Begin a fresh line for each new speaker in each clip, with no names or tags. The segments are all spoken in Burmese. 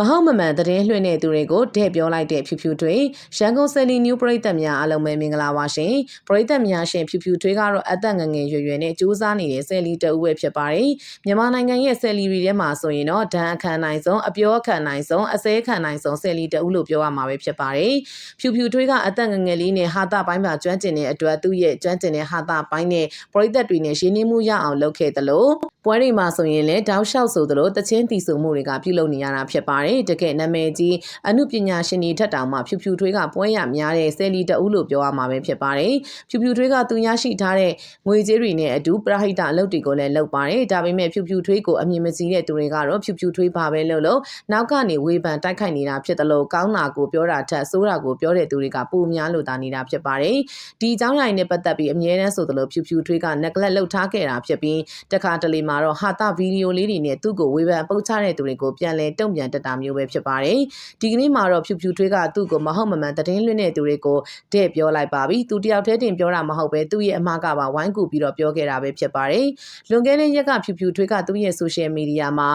မဟုတ်မမှန်သတင်းလွှင့်တဲ့သူတွေကိုတဲ့ပြောလိုက်တဲ့ဖြူဖြူထွေးရန်ကုန်ဆယ်လီနျူပရိသတ်များအားလုံးပဲမင်္ဂလာပါရှင်ပရိသတ်များရှင်ဖြူဖြူထွေးကတော့အသက်ငယ်ငယ်ရွယ်ရွယ်နဲ့စူးစမ်းနေတဲ့ဆယ်လီတအုပ်ပဲဖြစ်ပါတယ်မြန်မာနိုင်ငံရဲ့ဆယ်လီတွေထဲမှာဆိုရင်တော့ဒဏ်အခမ်းနိုင်ဆုံးအပြောအခမ်းနိုင်ဆုံးအစဲခမ်းနိုင်ဆုံးဆယ်လီတအုပ်လို့ပြောရမှာပဲဖြစ်ပါတယ်ဖြူဖြူထွေးကအသက်ငယ်ငယ်လေးနဲ့ဟာတာပိုင်းမှာကျွမ်းကျင်တဲ့အတွက်သူ့ရဲ့ကျွမ်းကျင်တဲ့ဟာတာပိုင်းနဲ့ပရိသတ်တွေနဲ့ရင်းနှီးမှုရအောင်လုပ်ခဲ့တယ်လို့ပွဲတွေမှာဆိုရင်လည်းတောက်လျှောက်ဆိုသလိုတချင်းတီဆိုမှုတွေကပြုလုပ်နေရတာဖြစ်ပါတယ်တကယ်နာမည်ကြီးအမှုပညာရှင်တွေထက်တောင်မှဖြူဖြူထွေးကပွဲရများတဲ့ဆယ်လီတအုပ်လို့ပြောရမှာပဲဖြစ်ပါတယ်ဖြူဖြူထွေးကသူရရှိထားတဲ့ငွေကြေးတွေနဲ့အတူပရဟိတအလုပ်တွေကိုလည်းလုပ်ပါတယ်ဒါပေမဲ့ဖြူဖြူထွေးကိုအမြင်မစည်းတဲ့သူတွေကတော့ဖြူဖြူထွေးပါပဲလို့လို့နောက်ကနေဝေဖန်တိုက်ခိုက်နေတာဖြစ်တယ်လို့ကောင်းတာကိုပြောတာထက်ဆိုးတာကိုပြောတဲ့သူတွေကပိုများလို့တာနေတာဖြစ်ပါတယ်ဒီအကြောင်းအရာနဲ့ပတ်သက်ပြီးအမြဲတမ်းဆိုသလိုဖြူဖြူထွေးက neglect လုပ်ထားခဲ့တာဖြစ်ပြီးတခါတလေမှာတော့ဟာတာဗီဒီယိုလေးတွေနဲ့သူ့ကိုဝေဖန်ပုတ်ချတဲ့သူတွေကိုပြန်လဲတုံ့ပြန်တက်တာမျိုးပဲဖြစ်ပါတယ်ဒီကနေ့မှာတော့ဖြူဖြူထွေးကသူ့ကိုမဟုတ်မမှန်သတင်းလွှင့်တဲ့သူတွေကိုတဲ့ပြောလိုက်ပါပြီသူတယောက်တည်းတင်ပြောတာမဟုတ်ပဲသူ့ရဲ့အမှားကပါဝိုင်းကူပြီးတော့ပြောခဲ့တာပဲဖြစ်ပါတယ်လွန်ခဲ့တဲ့ရက်ကဖြူဖြူထွေးကသူ့ရဲ့ social media မှာ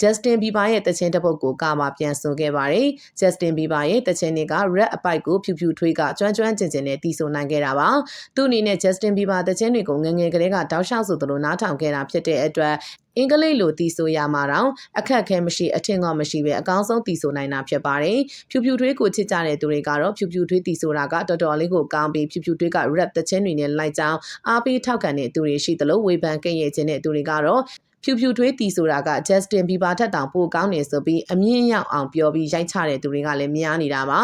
Justin Bieber ရဲ့တခြင်းတစ်ပုဒ်ကိုကမှပြန်ဆိုခဲ့ပါတယ်။ Justin Bieber ရဲ့တခြင်းတွေက rap အပိုက်ကိုဖြူဖြူထွေးကကျွမ်းကျွမ်းကျင်ကျင်နဲ့တီးဆိုနိုင်ခဲ့တာပါ။သူ့အနေနဲ့ Justin Bieber တခြင်းတွေကိုငငယ်ကလေးကတောက်လျှောက်ဆိုသလိုနားထောင်ခဲ့တာဖြစ်တဲ့အတွက်အင်္ဂလိပ်လိုတီးဆိုရမှာတော့အခက်အခဲမရှိအထင်ကမရှိပဲအကောင်းဆုံးတီးဆိုနိုင်တာဖြစ်ပါတယ်။ဖြူဖြူထွေးကိုချစ်ကြတဲ့သူတွေကတော့ဖြူဖြူထွေးတီးဆိုတာကတော်တော်လေးကိုကောင်းပြီးဖြူဖြူထွေးက rap တခြင်းတွေနဲ့လိုက်ကြောင်းအားပေးထောက်ခံတဲ့သူတွေရှိသလိုဝေဖန်ကဲ့ရဲ့ခြင်းတဲ့သူတွေကတော့ ဖြူဖြူထွေးတီဆိုတာက Justin Bieber ထက်တောင်ပိုကောင်းနေဆိုပြီးအမြင့်ရောက်အောင်ပြောပြီးရိုက်ချတဲ့သူတွေကလည်းများနေတာပါ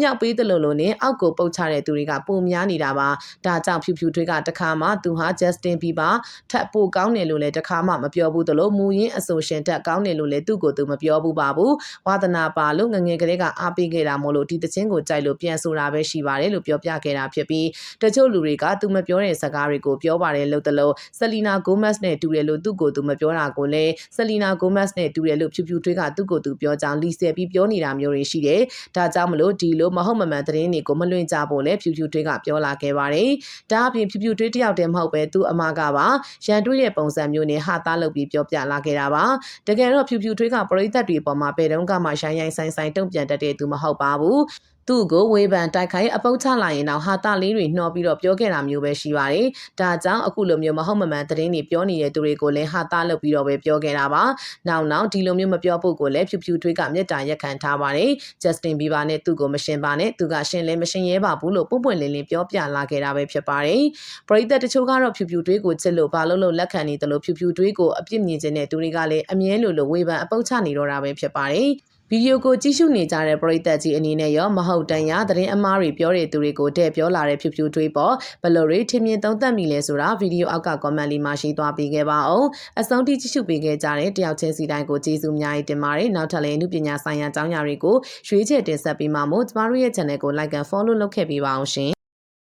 မြောက်ပေးတယ်လို့လို့နဲ့အောက်ကိုပုတ်ချတဲ့သူတွေကပိုများနေတာပါဒါကြောင့်ဖြူဖြူထွေးကတခါမှသူဟာ Justin Bieber ထက်ပိုကောင်းတယ်လို့လည်းတခါမှမပြောဘူးတလို့မူရင်းအဆိုရှင်တက်ကောင်းတယ်လို့လည်းသူ့ကိုသူမပြောဘူးပါဘူးဝါသနာပါလို့ငငယ်ကလေးကအားပေးခဲ့တာမို့လို့ဒီတခြင်းကိုကြိုက်လို့ပြန်ဆိုတာပဲရှိပါတယ်လို့ပြောပြခဲ့တာဖြစ်ပြီးတချို့လူတွေကသူမပြောတဲ့စကားတွေကိုပြောပါတယ်လို့တလို့ဆလီနာဂိုမက်စ်နဲ့တူတယ်လို့သူ့ကိုသူမပြောတာကိုလည်းဆလီနာဂိုမက်စ်နဲ့တူတယ်လို့ဖြူဖြူထွေးကသူ့ကိုသူပြောကြောင်းလီဆယ်ပြီးပြောနေတာမျိုးတွေရှိတယ်။ဒါကြောင့်မလို့ဒီလိုမဟုတ်မမှန်သတင်းတွေကိုမလွင့်ကြဖို့လည်းဖြူဖြူထွေးကပြောလာခဲ့ပါတယ်။ဒါအပြင်ဖြူဖြူထွေးတယောက်တည်းမဟုတ်ပဲသူ့အမကပါရန်တွေးတဲ့ပုံစံမျိုးနဲ့ဟာသားလုပ်ပြီးပြောပြလာခဲ့တာပါ။တကယ်တော့ဖြူဖြူထွေးကပရိသတ်တွေပေါ်မှာဘယ်တုန်းကမှရိုင်းရိုင်းဆိုင်ဆိုင်တုံ့ပြန်တတ်တဲ့သူမဟုတ်ပါဘူး။သူ့ကိုဝေဖန်တိုက်ခိုက်အပုတ်ချလာရင်တော့ဟာတာလေးတွေနှောပြီးတော့ပြောခဲ့တာမျိုးပဲရှိပါတယ်။ဒါကြောင့်အခုလိုမျိုးမဟုတ်မမှန်သတင်းတွေပြောနေတဲ့သူတွေကိုလည်းဟာတာလုပ်ပြီးတော့ပဲပြောခဲ့တာပါ။နောက်နောက်ဒီလိုမျိုးမပြောဖို့ကိုလည်းဖြူဖြူထွေးကမြတ်တာရက်ခံထားပါတယ်။ Justin Bieber နဲ့သူ့ကိုမရှင်ပါနဲ့သူကရှင်လည်းမရှင်ရဲပါဘူးလို့ပုံပွင့်လင်းလင်းပြောပြလာခဲ့တာပဲဖြစ်ပါတယ်။ပရိသတ်တချို့ကတော့ဖြူဖြူထွေးကိုချစ်လို့ဘာလို့လို့လက်ခံနေတယ်လို့ဖြူဖြူထွေးကိုအပြစ်မြင်ခြင်းတဲ့သူတွေကလည်းအမြဲလိုလိုဝေဖန်အပုတ်ချနေတော့တာပဲဖြစ်ပါတယ်။ ဗီဒီယိုကိုကြည့်ရှုနေကြတဲ့ပရိသတ်ကြီးအနေနဲ့ရောမဟုတ်တန်ရသတင်းအမားတွေပြောတဲ့သူတွေကိုတဲ့ပြောလာတဲ့ဖြူဖြူတွေးပေါ်ဘယ်လိုတွေထင်မြင်သုံးသပ်မိလဲဆိုတာဗီဒီယိုအောက်က comment လေးမှာရှိသွားပေးခဲ့ပါအောင်အဆုံးထိကြည့်ရှုပေးခဲ့ကြတဲ့တယောက်ချင်းစီတိုင်းကိုကျေးဇူးအများကြီးတင်ပါတယ်နောက်ထပ်လည်းအမှုပညာဆိုင်ရာအကြောင်းအရာတွေကိုရွေးချယ်တင်ဆက်ပေးမှာမို့ကျမတို့ရဲ့ channel ကို like and follow လုပ်ခဲ့ပေးပါအောင်ရှင်